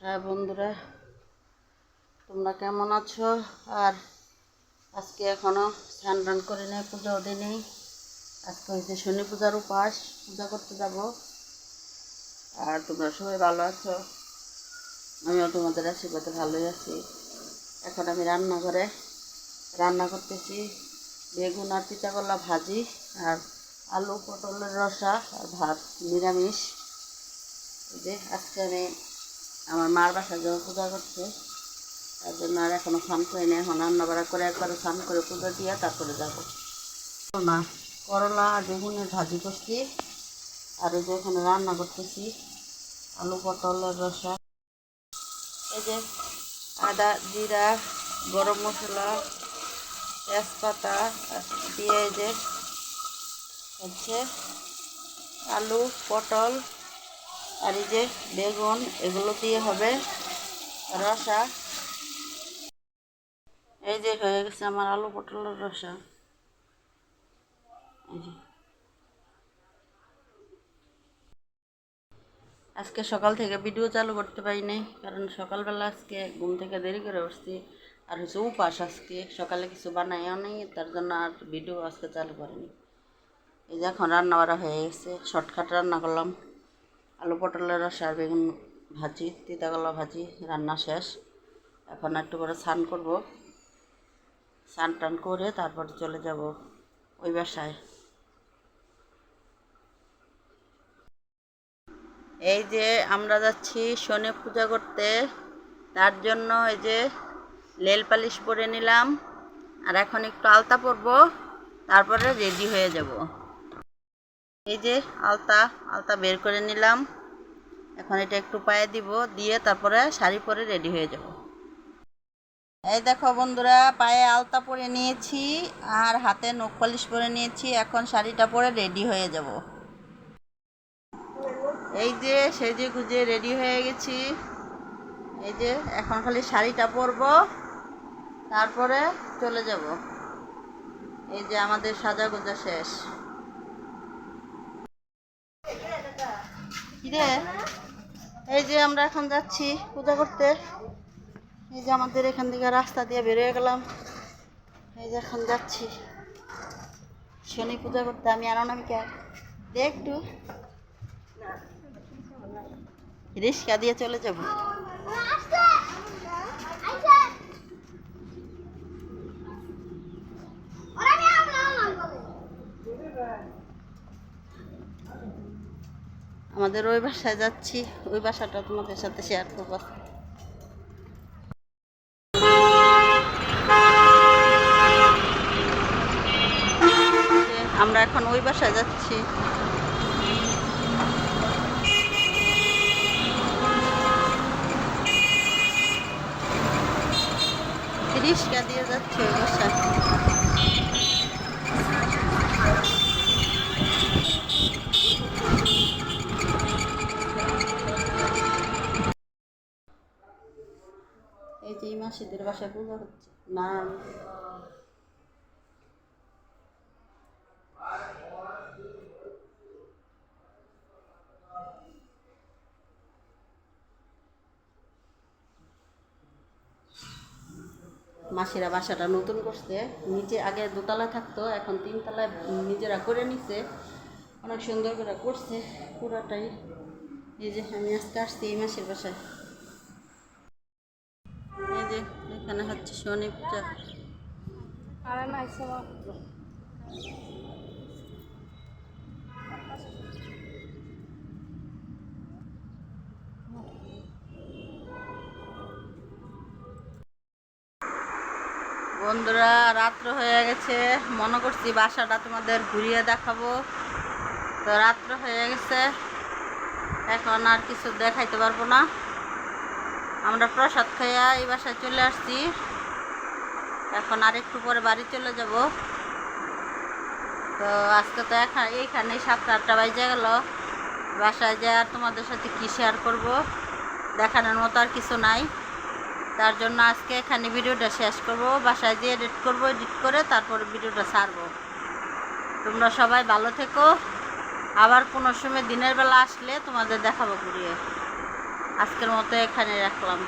হ্যাঁ বন্ধুরা, তোমরা কেমন আছো? আর আজকে এখনও স্নান টান করে নেই পুজো দিইনি। আজকে হয়েছে শনি পূজার উপাস, পূজা করতে যাব। আর তোমরা সবাই ভালো আছো? আমিও তোমাদের আশীর্বাদে ভালোই আছি। এখন আমি রান্নাঘরে রান্না করতেছি বেগুন আর পিঠাকলা ভাজি আর আলু পটলের রসা আর ভাত, নিরামিষ। যে আজকে আমি আমার মার বাসায় যাব পূজা করছে। তার জন্য আর এখনও স্নান করিনি এখন রান্না বাড়া করে একবারে স্নান করে পুজো দিয়ে তারপরে যাব। না করলা আর বেগুনের ভাজি করছি। আর এই যে এখানে রান্না করতেছি। আলু পটলের রসা এই যে আদা জিরা গরম মশলা তেজপাতা দিয়ে এই যে হচ্ছে আলু পটল আর এই যে বেগুন, এগুলো দিয়ে হবে রসা। এই যে হয়ে গেছে আমার আলু পটলের রসা। আজকে সকাল থেকে ভিডিও চালু করতে পারিনি, কারণ সকালবেলা আজকে ঘুম থেকে দেরি করে উঠছি। আর হচ্ছে উপাস আজকে, সকালে কিছু বানাইও নেই, তার জন্য আর ভিডিও আজকে চালু করিনি। এই যে এখন রান্না বাড়া হয়ে গেছে, শর্টকাট রান্না করলাম। আলু পটলের রস আর বেগুন ভাজি তিতাকলা ভাজি, রান্না শেষ। এখন একটু করে স্নান করব। স্নান টান করে তারপর চলে যাব ওই বাসায়। এই যে আমরা যাচ্ছি শনি পূজা করতে, তার জন্য এই যে লেল পালিশ পরে নিলাম। আর এখন একটু আলতা পরব, তারপরে রেডি হয়ে যাব। এই যে আলতা আলতা বের করে নিলাম। এখন এটা একটু পায়ে দিব, দিয়ে তারপরে শাড়ি পরে রেডি হয়ে যাব। এই দেখো বন্ধুরা, পায়ে আলতা পরে নিয়েছি আর হাতে নখ পালিশ পরে নিয়েছি। এখন শাড়িটা পরে রেডি হয়ে যাব। এই যে সেজে গুজে রেডি হয়ে গেছি। এই যে এখন খালি শাড়িটা পরবো, তারপরে চলে যাব। এই যে আমাদের সাজা গোজা শেষ। কিরে? এই যে আমরা এখন যাচ্ছি পূজা করতে। এই যে আমাদের এখান থেকে রাস্তা দিয়ে বেরিয়ে গেলাম। এই যে এখন যাচ্ছি। শনি পূজা করতে, আমি আর অনামিকা। দে একটু। রিস্কা দিয়ে চলে যাব। আমাদের ওই বাসায় যাচ্ছি, ওই বাসাটা তোমাদের সাথে শেয়ার করব। আমরা এখন ওই বাসায় যাচ্ছি। রিক্সা দিয়ে যাচ্ছে ওই বাসায়। মাসিদের বাসায় পূজা হচ্ছে না। মাসিরা বাসাটা নতুন করছে। নিচে আগে দোতলায় থাকতো, এখন তিনতলায় নিজেরা করে নিছে। অনেক সুন্দর করে করছে পুরাটাই। এই যে আমি আজকে আসছি এই মাসের বাসায়। যে এখানে হচ্ছে শনি পূজা বন্ধুরা, রাত্র হয়ে গেছে। মনে করছি বাসাটা তোমাদের ঘুরিয়ে দেখাবো। তো রাত্র হয়ে গেছে। এখন আর কিছু দেখাইতে পারব না। আমরা প্রসাদ খাইয়া এই বাসায় চলে আসছি। এখন আর একটু পরে বাড়ি চলে যাব। তো আজকে তো এখানে এইখানে সাতটা আটটা বাজে গেল। বাসায় যে আর তোমাদের সাথে কী শেয়ার করব, দেখানোর মতো আর কিছু নাই। তার জন্য আজকে এখানে ভিডিওটা শেষ করব। বাসায় দিয়ে এডিট করব এডিট করে তারপর ভিডিওটা ছাড়বো। তোমরা সবাই ভালো থেকো। আবার কোনো সময় দিনের বেলা আসলে তোমাদের দেখাবো ঘুরিয়ে। আজকের মতো এখানে রাখলাম।